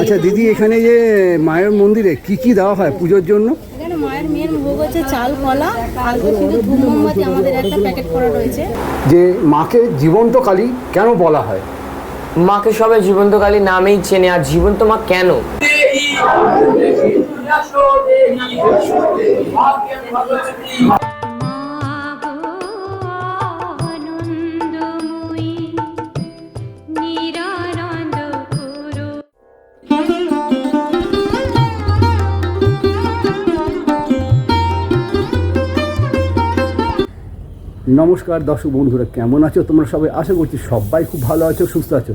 আচ্ছা দিদি এখানে যে মায়ের মন্দিরে কি কি দেওয়া হয় পুজোর জন্য? এখানে মায়ের মেন ভোগ হচ্ছে চাল কলা আর কিন্তু ধূপ মোমবাতি আমাদের একটা প্যাকেট করা রয়েছে। যে মাকে জীবন্ত কালী কেন বলা হয়? মাকে সবাই জীবন্তকালী নামেই চেনে আর জীবন্ত মা কেন? নমস্কার দর্শক বন্ধুরা, কেমন আছো? তোমরা সবাই আশা করছি সবাই খুব ভালো আছো, সুস্থ আছো।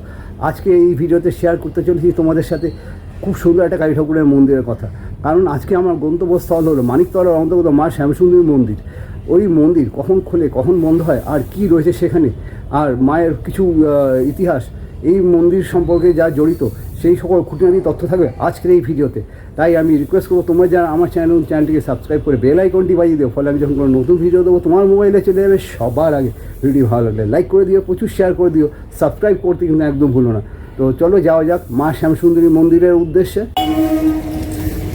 আজকে এই ভিডিওতে শেয়ার করতে চলেছি তোমাদের সাথে খুব সুন্দর একটা কালী ঠাকুরের মন্দিরের কথা। কারণ আজকে আমার গন্তব্যস্থল হলো মানিকতলার অন্তর্গত মা শ্যামসুন্দরী মন্দির। ওই মন্দির কখন খোলে, কখন বন্ধ হয়, আর কি রয়েছে সেখানে? আর মায়ের কিছু ইতিহাস, এই মন্দির সম্পর্কে যা জড়িত সেই সকল খুঁটিনাটি তথ্য থাকবে আজকের এই ভিডিওতে। তাই আমি রিকোয়েস্ট করব তোমরা যারা আমার চ্যানেল চ্যানেলটিকে সাবস্ক্রাইব করে বেল আইকনটি বাজিয়ে দেবো ফলে আমি যখন কোনো নতুন ভিডিও দেবো, তোমার মোবাইলে চলে যাবে সবার আগে। ভিডিও ভালো লাগলে লাইক করে দিও, প্রচুর শেয়ার করে দিও। সাবস্ক্রাইব করতে কিন্তু একদম ভুলো না। তো চলো যাওয়া যাক মা শ্যামসুন্দরী মন্দিরের উদ্দেশ্যে।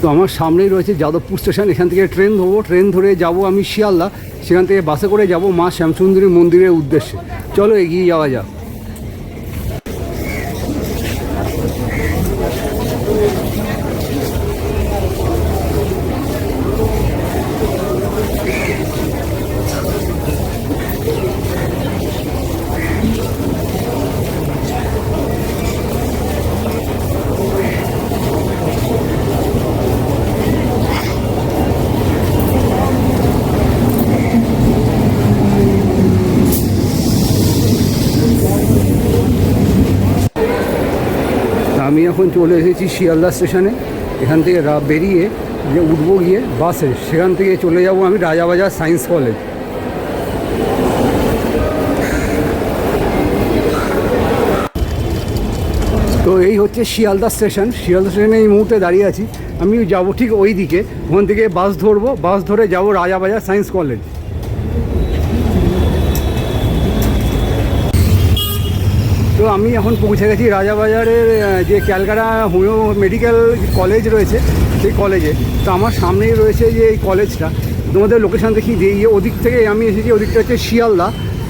তো আমার সামনেই রয়েছে যাদবপুর স্টেশন এখান থেকে ট্রেন ধরবো। ট্রেন ধরে যাব আমি শিয়ালদা। সেখান থেকে বাসে করে যাব মা শ্যামসুন্দরী মন্দিরের উদ্দেশ্যে। চলো এগিয়ে যাওয়া যাক। আমি এখন চলে এসেছি শিয়ালদা স্টেশনে। এখান থেকে বেরিয়ে যে উঠবো গিয়ে বাসে, সেখান থেকে চলে যাব আমি রাজাবাজার সায়েন্স কলেজ। তো এই হচ্ছে শিয়ালদা স্টেশন। শিয়ালদা স্টেশনে এই মুহূর্তে দাঁড়িয়ে আছি। আমি যাব ঠিক ওই দিকে। ওখান থেকে বাস ধরবো। বাস ধরে যাব রাজাবাজার সায়েন্স কলেজ। তো আমি এখন পৌঁছে গেছি রাজাবাজারের যে ক্যালকাটা হোমিও মেডিকেল কলেজ রয়েছে, সেই কলেজে। তো আমার সামনেই রয়েছে যে এই কলেজটা। তোমাদের লোকেশান দেখি, যে ওদিক থেকে আমি এসেছি, ওদিকটা হচ্ছে শিয়ালদা।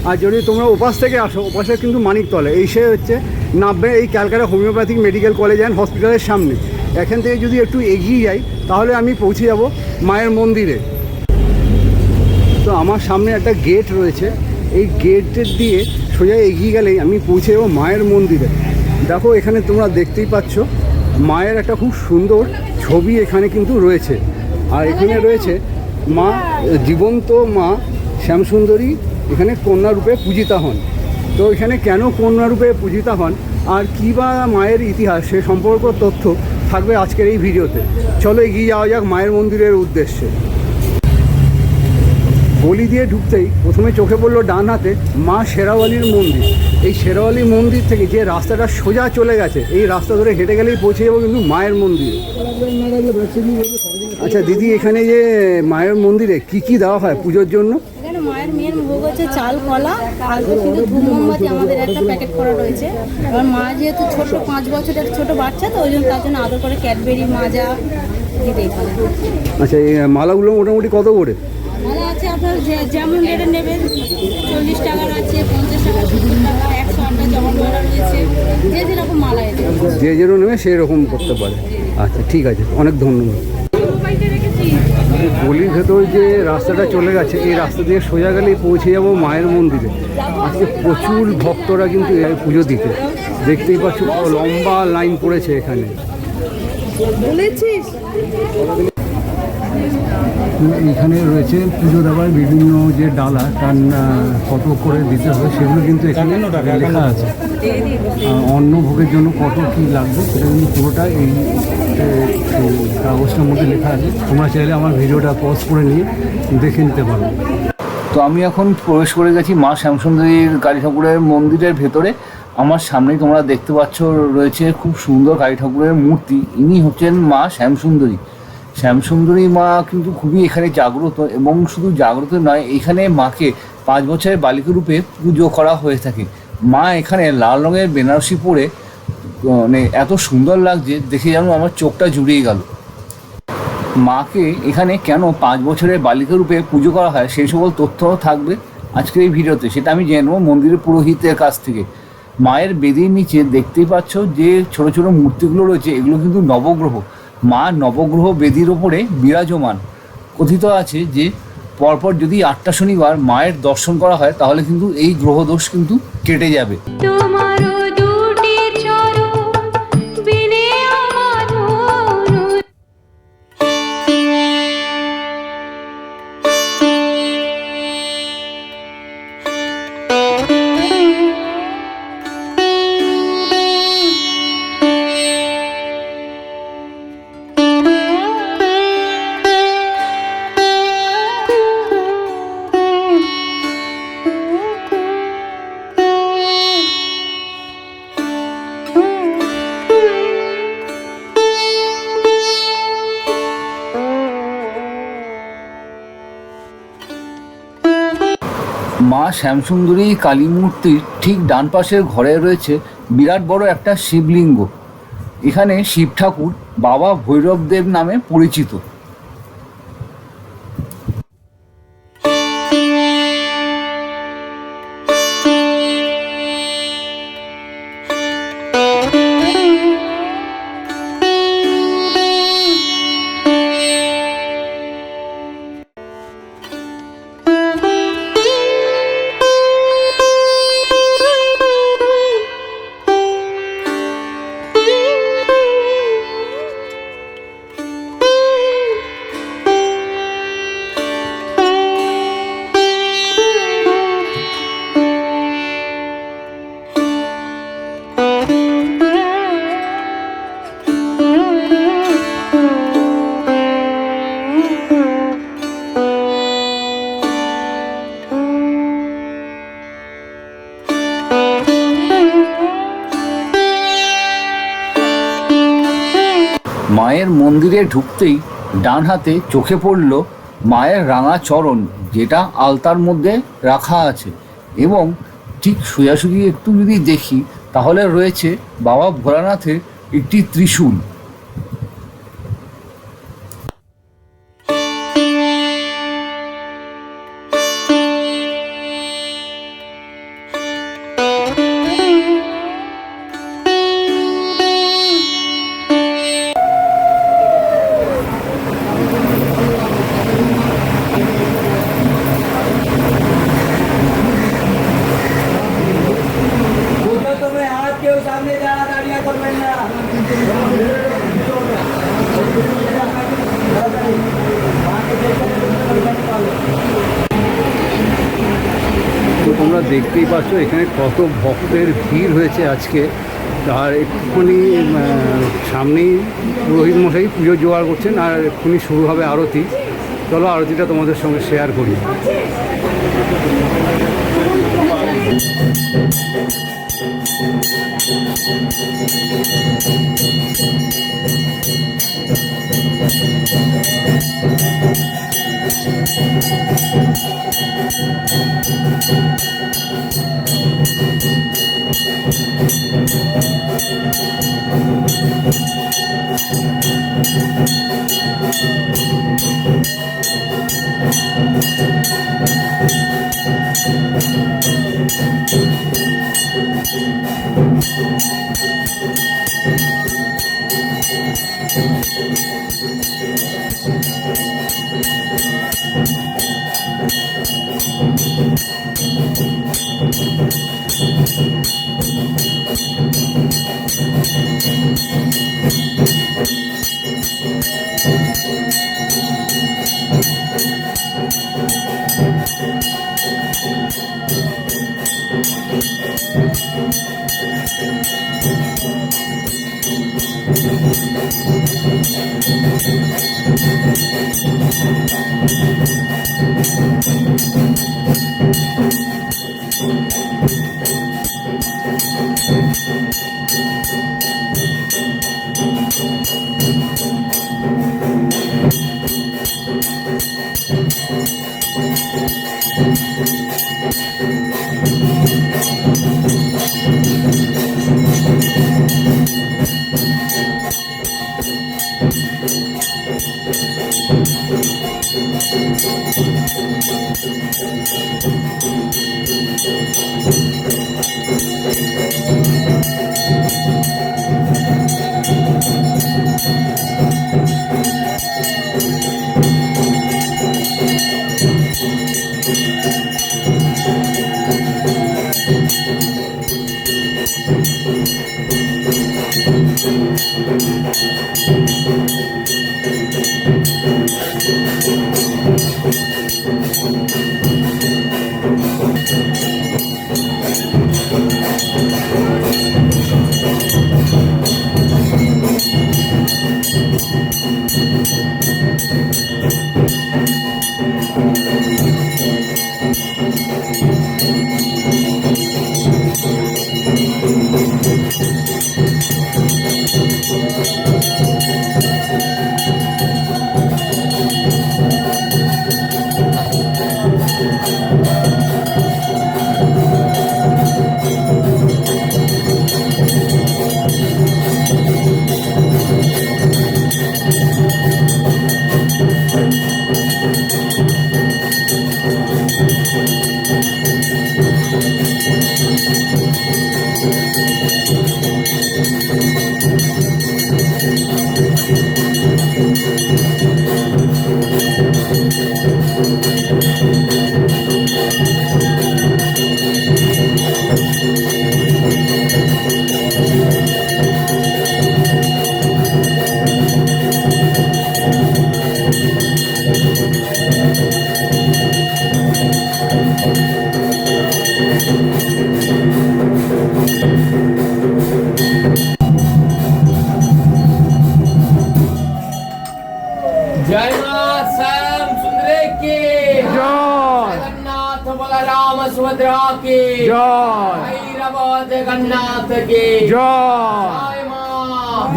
আর যদি তোমরা ওপাশ থেকে আসো, ওপাশে কিন্তু মানিকতলা। এই সে হচ্ছে নামবে এই Calcutta homeopathic medical college and হসপিটালের সামনে। এখান থেকে যদি একটু এগিয়ে যাই, তাহলে আমি পৌঁছে যাব মায়ের মন্দিরে। তো আমার সামনে একটা গেট রয়েছে। এই গেটের দিয়ে সোজা এগিয়ে গেলেই আমি পৌঁছে যাব মায়ের মন্দিরে। দেখো, এখানে তোমরা দেখতেই পাচ্ছ, মায়ের একটা খুব সুন্দর ছবি এখানে কিন্তু রয়েছে। আর এখানে রয়েছে মা, জীবন্ত মা শ্যামসুন্দরী, এখানে কন্যা রূপে পূজিতা হন। তো এখানে কেন কন্যা রূপে পূজিতা হন, আর কী বা মায়ের ইতিহাস, সে সম্পর্ক তথ্য থাকবে আজকের এই ভিডিওতে। চলো এগিয়ে যাওয়া যাক মায়ের মন্দিরের উদ্দেশ্যে। গলি দিয়ে ঢুকতেই প্রথমে চোখে পড়ল ডান হাতে মা শেরাওয়ালির মন্দির। এই শেরাওয়ালি মন্দির থেকে যে রাস্তাটা সোজা চলে গেছে এই রাস্তা ধরে হেঁটে গেলেই পৌঁছে যাব কিন্তু মায়ের মন্দির। আচ্ছা দিদি এখানে যে মায়ের মন্দিরে কি কি দেওয়া হয় পুজোর জন্য? মায়ের মেন ভোগ হচ্ছে চাল কলা আর কিন্তু ধূপ মোমবাতি আমাদের একটা প্যাকেট করা রয়েছে। এবার মা যেহেতু ছোট পাঁচ বছরের ছোট বাচ্চা তো ওই জন্য তার জন্য আদর করে ক্যাডবেরি মাজা আচ্ছা এই মালাগুলো মোটামুটি কত করে? মালা আছে আপনার? যে- যেমন রেটে নেবেন চল্লিশ টাকার আছে পঞ্চাশ টাকা সত্তর টাকা একশো আটটা মালা রয়েছে যে যেরকম মালা যে যেরকম নেবে সেই রকম করতে পারে। আচ্ছা ঠিক আছে অনেক ধন্যবাদ। গলির ভেতর যে রাস্তাটা চলে গেছে এই রাস্তা দিয়ে সোজা গেলেই পৌঁছে যাব মায়ের মন্দিরে। আজকে প্রচুর ভক্তরা কিন্তু এই পুজো দিতে। দেখতেই পাচ্ছ লম্বা লাইন পড়েছে এখানে। এখানে রয়েছে পুজো দেওয়ার বিভিন্ন যে ডালা তার কত করে দিতে হবে সেগুলো কিন্তু এখানে লেখা আছে। অন্ন ভোগের জন্য কত কি লাগবে সেটা কিন্তু পুরোটা এই এই কাগজটার মধ্যে লেখা আছে। তোমরা চাইলে আমার ভিডিওটা পজ করে নিয়ে দেখে নিতে পারো। তো আমি এখন প্রবেশ করে গেছি মা শ্যামসুন্দরীর কালী ঠাকুরের মন্দিরের ভেতরে। আমার সামনেই তোমরা দেখতে পাচ্ছ রয়েছে খুব সুন্দর কালী ঠাকুরের মূর্তি। ইনি হচ্ছেন মা শ্যামসুন্দরী। শ্যামসুন্দরী মা কিন্তু খুবই এখানে জাগ্রত এবং শুধু জাগ্রত নয়, এখানে মাকে পাঁচ বছরের বালিকা রূপে পুজো করা হয়ে থাকে। মা এখানে লাল রঙের বেনারসি পরে মানে এত সুন্দর লাগছে, দেখে যেন আমার চোখটা জুড়িয়ে গেল। মাকে এখানে কেন পাঁচ বছরের বালিকা রূপে পুজো করা হয়, সেই সকল তথ্যও থাকবে আজকের এই ভিডিওতে। সেটা আমি জেনে মন্দিরের পুরোহিতের কাছ থেকে। মায়ের বেদির নিচে দেখতেই পাচ্ছ যে ছোট ছোট মূর্তিগুলো রয়েছে, এগুলো কিন্তু নবগ্রহ। মা নবগ্রহ বেদির ওপরে বিরাজমান। কথিত আছে যে, পরপর যদি আটটা শনিবার মায়ের দর্শন করা হয়, তাহলে কিন্তু এই গ্রহদোষ কিন্তু কেটে যাবে। মা শ্যামসুন্দরী কালী মূর্তির ঠিক ডান পাশের ঘরে রয়েছে বিরাট বড় একটা শিবলিঙ্গ। এখানে শিব ঠাকুর বাবা ভৈরবদেব নামে পরিচিত। মন্দিরে ঢুকতেই ডান হাতে চোখে পড়ল মায়ের রাঙা চরণ, যেটা আলতার মধ্যে রাখা আছে। এবং ঠিক সোজাসুজি একটু যদি দেখি, তাহলে রয়েছে বাবা ভোলানাথের একটি ত্রিশূল। কত ভক্তের ভিড় হয়েছে আজকে আর এক্ষুনি সামনেই রোহিত মশাই পুজো জোগাড় করছেন, আর এক্ষুনি শুরু হবে আরতি চলো, আরতিটা তোমাদের সঙ্গে শেয়ার করি Música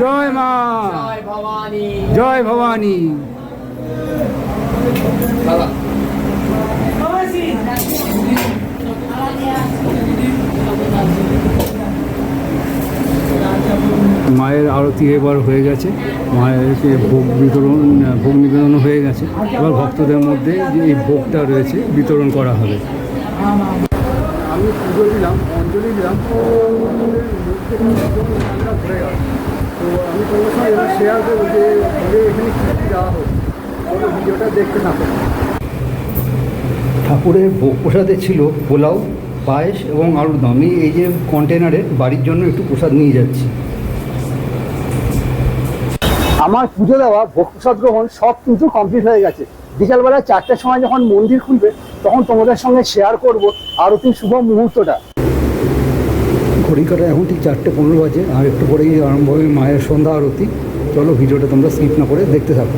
জয় মা। জয় ভবানী। মায়ের আরতি এবার হয়ে গেছে। মায়েরকে ভোগ বিতরণ ভোগ নিবেদন হয়ে গেছে। এবার ভক্তদের মধ্যে যে এই ভোগটা রয়েছে বিতরণ করা হবে। আমি পুজো দিলাম অঞ্জলি দিলাম। আমি তোমার সঙ্গে এবার শেয়ার করব যে ভোগে এখানে কী কী দেওয়া হোক চলো ভিডিওটা দেখতে থাকো ঠাকুরের ভোগ প্রসাদে ছিল পোলাও পায়েস এবং আলুর দম। আমি এই যে কন্টেনারে বাড়ির জন্য একটু প্রসাদ নিয়ে যাচ্ছি। আমার পুজো দেওয়া ভোগ প্রসাদ গ্রহণ সব কিন্তু কমপ্লিট হয়ে গেছে। বিকালবেলা চারটের সময় যখন মন্দির খুলবে তখন তোমাদের সঙ্গে শেয়ার করব আরতির শুভ মুহূর্তটা। ঘড়ি কাটা, এখন ঠিক চারটে পনেরো বাজে, আর একটু পরেই আরম্ভ হবে মায়ের সন্ধ্যা আরতি। চলো, ভিডিওটা তোমরা স্কিপ না করে দেখতে থাকো।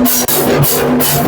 I'm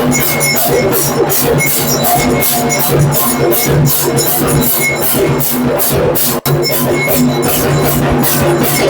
Thank you.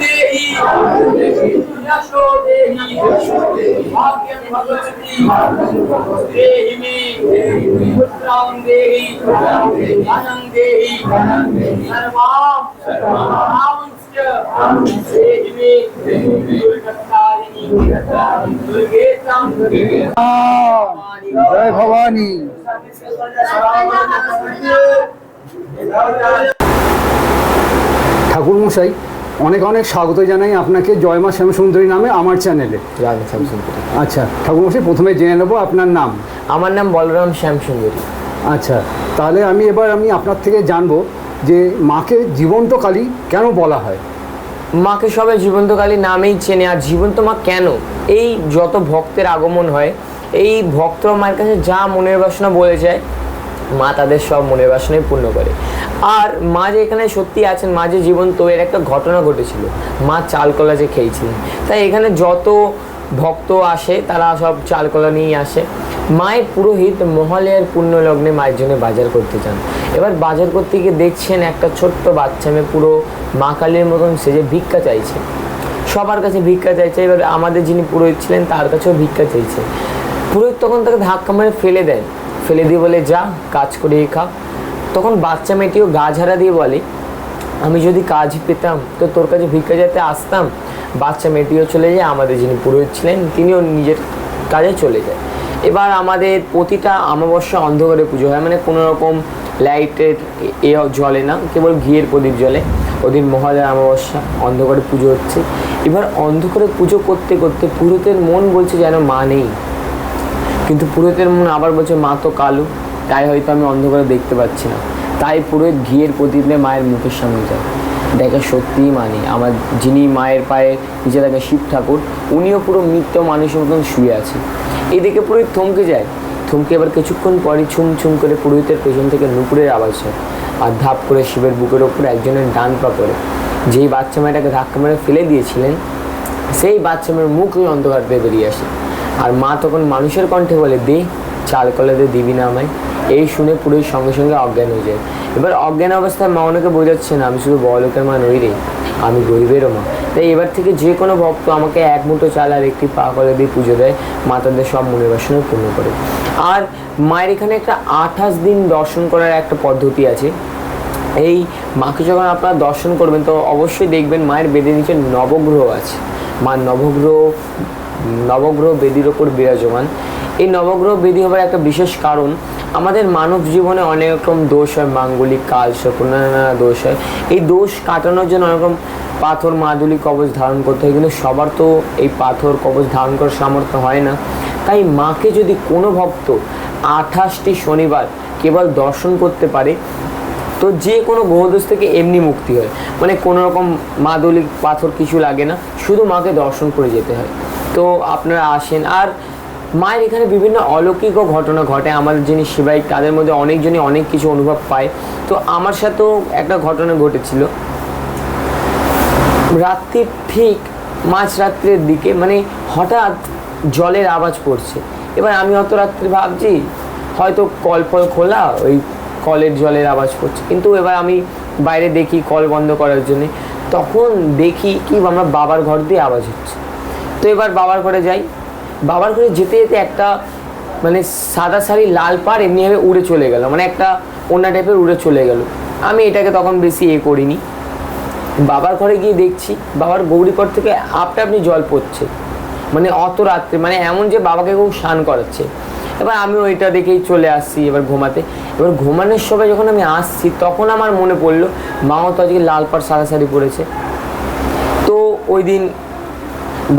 देहि यशो देहि भाग्यं भगवती देहि मे पुत्रां देहि धनं देहि सर्वां सर्वांश्च देहि मे दुर्गतारिणि दुर्गेतां জয় ভবানী ঠাকুরমশাই অনেক অনেক স্বাগত জানাই আপনাকে জয়মা শ্যামসুন্দরী নামে আমার চ্যানেলে। শ্যামসুন্দরী। আচ্ছা ঠাকুরমশাই প্রথমে জেনে নেব আপনার নাম। আমার নাম বলরাম শ্যামসুন্দরী। আচ্ছা তাহলে আমি এবার আমি আপনার থেকে জানব যে মাকে জীবন্ত কালী কেন বলা হয়? মাকে সবাই জীবন্তকালী নামেই চেনে আর জীবন্ত মা কেন? এই যত ভক্তের আগমন হয় এই ভক্ত মায়ের কাছে যা মনের বাসনা বলে যায় মা তাদের সব মনের বাসনাই পূর্ণ করে। আর মা যে এখানে সত্যি আছেন, মা যে জীবন্ত এর একটা ঘটনা ঘটেছিল, মা চালকলা যে খেয়েছিলেন। তাই এখানে যত ভক্ত আসে, তারা সব চালকলা নিয়েই আসে। মায়ের পুরোহিত মহালয়ার পুণ্য লগ্নে মায়ের জন্য বাজার করতে যান। এবার বাজার করতে গিয়ে দেখছেন একটা ছোট্ট বাচ্চা মেয়ে পুরো মা কালীর মতন সেজে ভিক্ষা চাইছে। সবার কাছে ভিক্ষা চাইছে। এবার আমাদের যিনি পুরোহিত ছিলেন, তার কাছেও ভিক্ষা চাইছে। পুরোহিত তখন তাকে ধাক্কা মেরে ফেলে দেন। ফেলে দিয়ে বলে যা, কাজ করে খা। তখন বাচ্চা মেয়েটিও গা ঝাড়া দিয়ে বলে, আমি যদি কাজ পেতাম, তো তোর কাছে ভিক্ষা যেতে আসতাম? বাচ্চা মেয়েটিও চলে যায়, আমাদের যিনি পুরোহিত ছিলেন, তিনিও নিজের কাজে চলে যায়। এবার আমাদের প্রতিটা অমাবস্যা অন্ধকারে পুজো হয় মানে কোনো রকম লাইটের এ জ্বলে না, কেবল ঘিয়ের প্রদীপ জ্বলে। ওদিন মহালয়া অমাবস্যা, অন্ধকারে পুজো হচ্ছে। এবার অন্ধকারে পুজো করতে করতে পুরোহিতের মন বলছে যেন মা নেই। কিন্তু পুরোহিতের মনে আবার বলছে, মা তো কালো, তাই হয়তো আমি অন্ধকারে দেখতে পাচ্ছি না। তাই পুরোহিত ঘিয়ের প্রদীপ নিয়ে মায়ের মুখের সামনে যায়। দেখে সত্যিই মানে আমার যিনি মায়ের পায়ে নিচে থাকে শিব ঠাকুর, উনিও পুরো মৃত মানুষের মতন শুয়ে আছে। এদিকে পুরোহিত থমকে যায়। থমকে এবার কিছুক্ষণ পরই ছুম ছুম করে পুরোহিতের পেছন থেকে নুপুরের আওয়াজ হয় আর ধাপ করে শিবের বুকের ওপর একজনের ডান পা পড়ে। যেই বাচ্চা মেয়েটাকে ধাক্কা মেরে ফেলে দিয়েছিলেন, সেই বাচ্চা মেয়ের মুখ ওই অন্ধকার দিয়ে বেরিয়ে আসে। আর মা তখন মানুষের কণ্ঠে বলে, দে, চাল কলে দে, দিবি না আমায়। এই শুনে পুরোই সঙ্গে সঙ্গে অজ্ঞান হয়ে যায়। এবার অজ্ঞান অবস্থায় মা ওনাকে বোঝাচ্ছে না, আমি শুধু বড়লোকের মা নই রে, আমি গরিবেরও মা। তাই এবার থেকে যে কোনো ভক্ত আমাকে এক মুঠো চাল আর একটি পা করে দিয়ে পুজো দেয়, মা তাদের সব মনের বাসনা পূর্ণ করে। আর মায়ের এখানে একটা আঠাশ দিন দর্শন করার একটা পদ্ধতি আছে। এই মাকে যখন আপনারা দর্শন করবেন, তো অবশ্যই দেখবেন মায়ের বেদের নিচে নবগ্রহ আছে। মা নবগ্রহ নবগ্রহ বেদির ওপর বিরাজমান। এই নবগ্রহ বেদি হবার একটা বিশেষ কারণ, আমাদের মানব জীবনে অনেক রকম দোষ হয়, মাঙ্গলিক কাল নানা নানা দোষ হয়। এই দোষ কাটানোর জন্য অনেক রকম পাথর, মাদুলি কবচ ধারণ করতে হয়। কিন্তু সবার তো এই পাথর কবচ ধারণ করার সামর্থ্য হয় না। তাই মাকে যদি কোনো ভক্ত আঠাশটি শনিবার কেবল দর্শন করতে পারে, তো যে কোনো গ্রহদোষ থেকে এমনি মুক্তি হয়। মানে কোনো রকম মাদলিক পাথর কিছু লাগে না, শুধু মাকে দর্শন করে যেতে হয়। তো আপনারা আসেন। আর মায়ের এখানে বিভিন্ন অলৌকিকও ঘটনা ঘটে। আমাদের যিনি শিবাই, তাদের মধ্যে অনেকজনই অনেক কিছু অনুভব পায়। তো আমার সাথেও একটা ঘটনা ঘটেছিল। রাত্রির ঠিক মাঝরাত্রের দিকে মানে হঠাৎ জলের আওয়াজ পড়ছে। এবার আমি অত রাত্রে ভাবছি, হয়তো কল ফল খোলা, ওই কলের জলের আওয়াজ পড়ছে। কিন্তু এবার আমি বাইরে দেখি কল বন্ধ করার জন্যে। তখন দেখি কি, আমার বাবার ঘর দিয়ে আওয়াজ হচ্ছে। তো এবার বাবার ঘরে যাই। বাবার ঘরে যেতে যেতে একটা মানে সাদা শাড়ি, লাল পাড় এমনিভাবে উড়ে চলে গেল। মানে একটা অন্য টাইপের উড়ে চলে গেল। আমি এটাকে তখন বেশি এ করিনি। বাবার ঘরে গিয়ে দেখছি, বাবার গৌরীকর থেকে আপনা আপনি জল পড়ছে। মানে অত রাত্রে মানে এমন যে বাবাকে কেউ স্নান করাচ্ছে। এবার আমি ওইটা দেখেই চলে আসছি এবার ঘুমাতে। এবার ঘুমানোর সময় যখন আমি আসছি, তখন আমার মনে পড়ল মাও তো আজকে লাল পাড়, সাদা শাড়ি পরেছে তো ওই দিন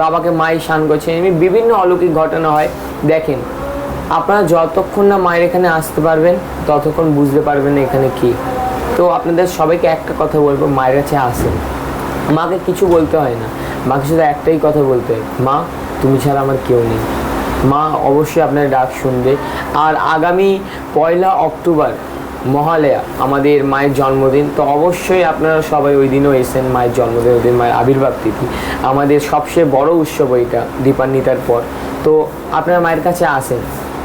বাবাকে মাই স্নান করছে এমনি বিভিন্ন অলৌকিক ঘটনা হয়। দেখেন, আপনারা যতক্ষণ না মায়ের এখানে আসতে পারবেন, ততক্ষণ বুঝতে পারবেন এখানে কি। তো আপনাদের সবাইকে একটা কথা বলব, মায়ের কাছে আসেন। মাকে কিছু বলতে হয় না। মাকে শুধু একটাই কথা বলতে হয়, মা, তুমি ছাড়া আমার কেউ নেই। মা অবশ্যই আপনার ডাক শুনবে। আর আগামী পয়লা অক্টোবর মহালয়া আমাদের মায়ের জন্মদিন। তো অবশ্যই আপনারা সবাই ওই দিনও এসেন মায়ের জন্মদিন ওই দিন মায়ের আবির্ভাব তিথি। আমাদের সবচেয়ে বড় উৎসব ওইটা দীপান্বিতার পর। তো আপনারা মায়ের কাছে আসেন।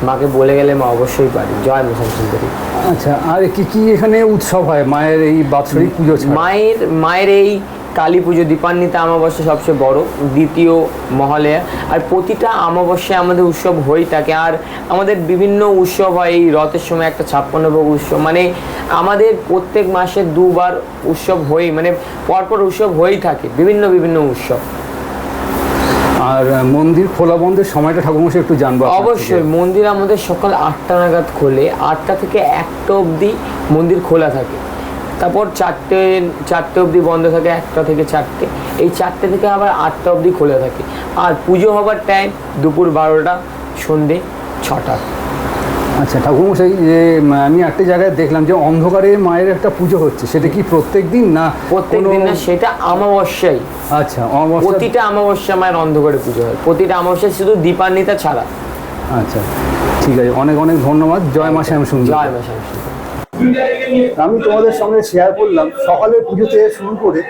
মাকে বলে গেলে মা অবশ্যই পারি জয় মিশন সুন্দরী। আচ্ছা আর কি কি এখানে উৎসব হয়? মায়ের এই বাৎসরিক পুজো? মায়ের মায়ের এই কালী পুজো দীপান্বিতা অমাবস্যা সবচেয়ে বড় দ্বিতীয় মহালয়া আর প্রতিটা অমাবস্যায় আমাদের উৎসব হয়েই থাকে। আর আমাদের বিভিন্ন উৎসব হয় এই রথের সময় একটা ছাপ্পান্ন ভোগ উৎসব। মানে আমাদের প্রত্যেক মাসে দুবার উৎসব হয়েই মানে পরপর উৎসব হয়েই থাকে বিভিন্ন বিভিন্ন উৎসব। আর মন্দির খোলা বন্ধের সময়টা ঠাকুরমশাই একটু জানব অবশ্যই মন্দির আমাদের সকাল আটটা নাগাদ খোলে। আটটা থেকে একটা অবধি মন্দির খোলা থাকে। তারপর চারটে চারটে অবধি বন্ধ থাকে একটা থেকে চারটে। এই চারটে থেকে আবার আটটা অবধি খোলা থাকে। আর পুজো হবার টাইম দুপুর বারোটা সন্ধে ছটা। আচ্ছা ঠাকুরমশাই যে আমি একটা জায়গায় দেখলাম যে অন্ধকারে মায়ের একটা পুজো হচ্ছে। সেটা কি প্রত্যেক দিন না প্রত্যেক দিন না সেটা অমাবস্যাই। আচ্ছা অমাবস্যা প্রতিটা অমাবস্যা মায়ের অন্ধকারে পুজো হয়। প্রতিটা অমাবস্যায় শুধু দীপান্বিতা ছাড়া। আচ্ছা ঠিক আছে। অনেক অনেক ধন্যবাদ। জয় মা শ্যাম সুন্দর জয় মা শামসী আমি তোমাদের সঙ্গে শেয়ার করলাম। সকালের পুজো থেকে শুরু করে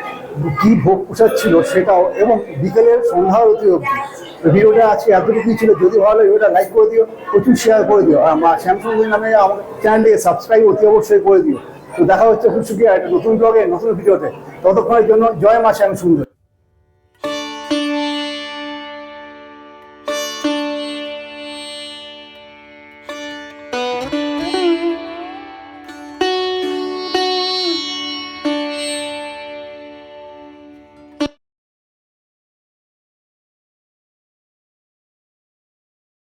কি ভোগ প্রসাদ ছিল সেটাও এবং বিকেলের সন্ধ্যা আরতি অবধি। ভিডিওটা আজকে এতটুকুই ছিল। যদি ভালো লাগে ভিডিওটা লাইক করে দিও, প্রচুর শেয়ার করে দিও। আর মা শ্যামসুন্দরী নামে আমার চ্যানেলটিকে সাবস্ক্রাইব অতি অবশ্যই করে দিও। তো দেখা হচ্ছে খুব সুখী একটা নতুন ব্লগে নতুন ভিডিওতে ততক্ষণের জন্য জয় মা শ্যাম সুন্দর